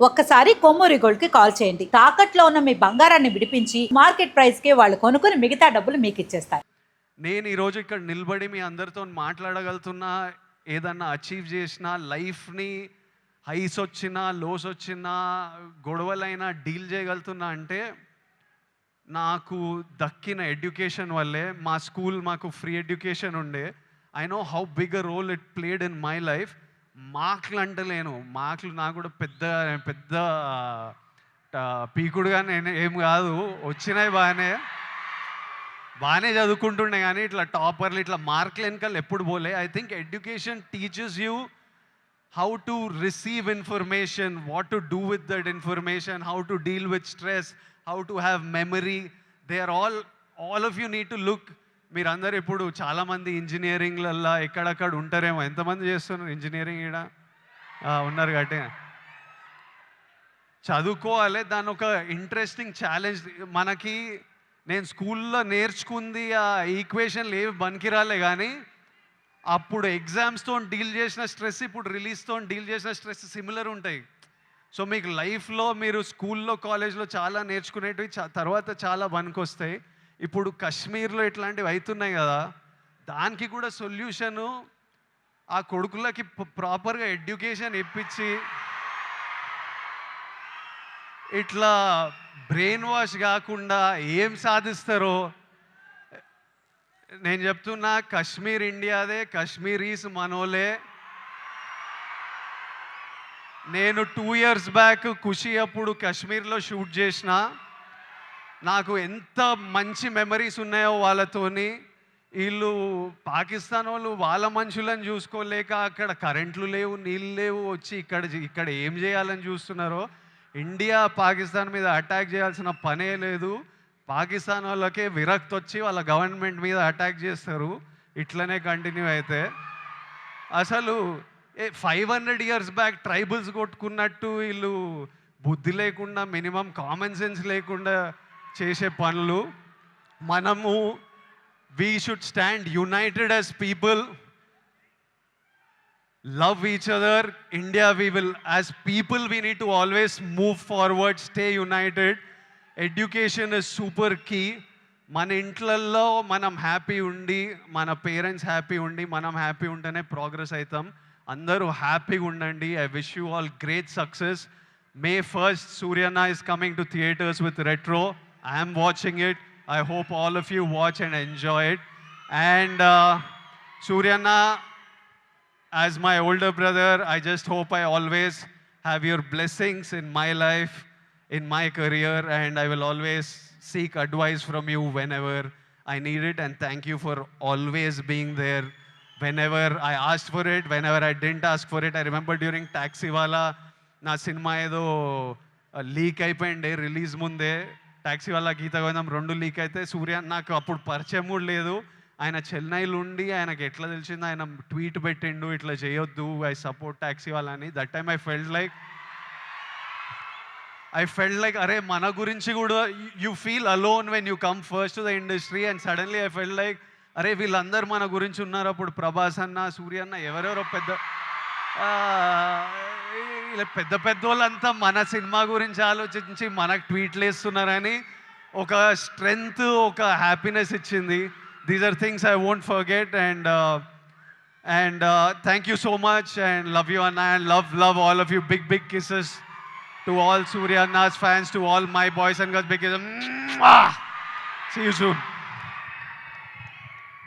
ఒక్కసారి కొమ్మూరి గోల్డ్కి కాల్ చేయండి. తాకట్లో ఉన్న మీ బంగారాన్ని విడిపించి మార్కెట్ ప్రైస్కి వాళ్ళు కొనుక్కుని మిగతా డబ్బులు మీకు ఇచ్చేస్తారు. నేను ఈరోజు ఇక్కడ నిలబడి మీ అందరితో మాట్లాడగలుగుతున్నా ఏదన్నా అచీవ్ చేసిన లైఫ్ని హైస్ వచ్చినా లోస్ వచ్చినా గొడవలైనా డీల్ చేయగలుగుతున్నా అంటే నాకు దక్కిన ఎడ్యుకేషన్ వల్లే మా స్కూల్ మాకు ఫ్రీ ఎడ్యుకేషన్ ఉండే. I know how big role it played in my life. మాకులు అంటలేను మాకులు నాకు కూడా పెద్ద పెద్ద పీకుడుగా నేను ఏం కాదు. వచ్చినాయి బాగానే. బాగానే చదువుకుంటుండే కానీ ఇట్లా టాపర్లు ఇట్లా మార్కులు వెనకాల ఎప్పుడు పోలే. I think education teachers you how to receive information what to do with that information how to deal with stress how to have memory they are all all of you need to look మీరందరూ ఇప్పుడు చాలామంది ఇంజనీరింగ్లల్లో ఎక్కడక్కడ ఉంటారేమో. ఎంతమంది చేస్తున్నారు engineering ఈడ? ఉన్నారు కాబట్టి. చదువుకోవాలి. దాని ఒక ఇంట్రెస్టింగ్ ఛాలెంజ్ మనకి నేను స్కూల్లో నేర్చుకుంది ఆ ఈక్వేషన్లు ఏవి బనికిరాలే కానీ అప్పుడు ఎగ్జామ్స్తో డీల్ చేసిన స్ట్రెస్ ఇప్పుడు రిలీజ్తో డీల్ చేసిన స్ట్రెస్ సిమిలర్ ఉంటాయి. సో మీకు లైఫ్లో మీరు స్కూల్లో కాలేజ్లో చాలా నేర్చుకునేటివి తర్వాత చాలా వస్తాయి ఇప్పుడు కాశ్మీర్లో ఇట్లాంటివి అవుతున్నాయి కదా దానికి కూడా సొల్యూషను ఆ కొడుకులకి ప్రాపర్గా ఎడ్యుకేషన్ ఇప్పించి ఇట్లా బ్రెయిన్ వాష్ కాకుండా ఏం సాధిస్తారో నేను చెప్తున్నా కశ్మీర్ ఇండియాదే కశ్మీరీస్ మనోలే. నేను టూ ఇయర్స్ బ్యాక్ ఖుషి అప్పుడు కాశ్మీర్లో షూట్ చేసిన. నాకు ఎంత మంచి మెమరీస్ ఉన్నాయో వాళ్ళతోని వీళ్ళు పాకిస్తాన్ వాళ్ళు వాళ్ళ మనుషులను చూసుకోలేక అక్కడ కరెంట్లు లేవు నీళ్ళు లేవు వచ్చి ఇక్కడ ఇక్కడ ఏం చేయాలని చూస్తున్నారో ఇండియా పాకిస్తాన్ మీద అటాక్ చేయాల్సిన పనే లేదు. పాకిస్తాన్ వాళ్ళకే విరక్తి వచ్చి వాళ్ళ గవర్నమెంట్ మీద అటాక్ చేస్తారు. ఇట్లనే కంటిన్యూ అయితే. అసలు a five hundred years back tribals కొట్టుకున్నట్టు వీళ్ళు బుద్ధి లేకుండా మినిమం కామన్ సెన్స్ లేకుండా చేసే పనులు. మనము we should stand united as people love each other India we will as people we need to always move forward stay united education is super key మన ఇంట్లల్లో మనం హ్యాపీ ఉండి మన పేరెంట్స్ హ్యాపీ ఉండి మనం హ్యాపీ ఉంటేనే ప్రోగ్రెస్ అవుతాం అందరూ హ్యాపీగా ఉండండి. I wish you all great success May first Suryanna is coming to theatres with Retro I'm watching it I hope all of you watch and enjoy it and Suryanna as my older brother, I just hope I always have your blessings in my life, in my career, and I will always seek advice from you whenever I need it. And thank you for always being there whenever I asked for it, whenever I didn't ask for it. I remember during Taxiwala, నా cinema ఏదో leak అయిపోయింది release ముందే taxi వాళ్ళ గీత గోవిందం రెండు leak అయితే సూర్య నాకు అప్పుడు పరిచయం కూడా లేదు. ఆయన చెన్నైలో ఉండి ఆయనకి ఎట్లా తెలిసింది ఆయన ట్వీట్ పెట్టిండు ఇట్లా చేయొద్దు ఐ సపోర్ట్ టాక్సీ వాళ్ళని. That time I felt like I felt like అరే మన గురించి కూడా you feel alone when you come first to the industry and suddenly I felt like అరే వీళ్ళందరూ మన గురించి ఉన్నారు అప్పుడు ప్రభాస్ అన్న సూర్య అన్న ఎవరెవరో పెద్ద ఇలా పెద్ద పెద్ద వాళ్ళంతా మన సినిమా గురించి ఆలోచించి మనకు ట్వీట్లు వేస్తున్నారని ఒక స్ట్రెంగ్త్ ఒక హ్యాపీనెస్ ఇచ్చింది. These are things I won't forget and and thank you so much and love you అన్న and love love all of you big big kisses to all Surya అన్నాస్ fans to all my boys and girls big kisses see you soon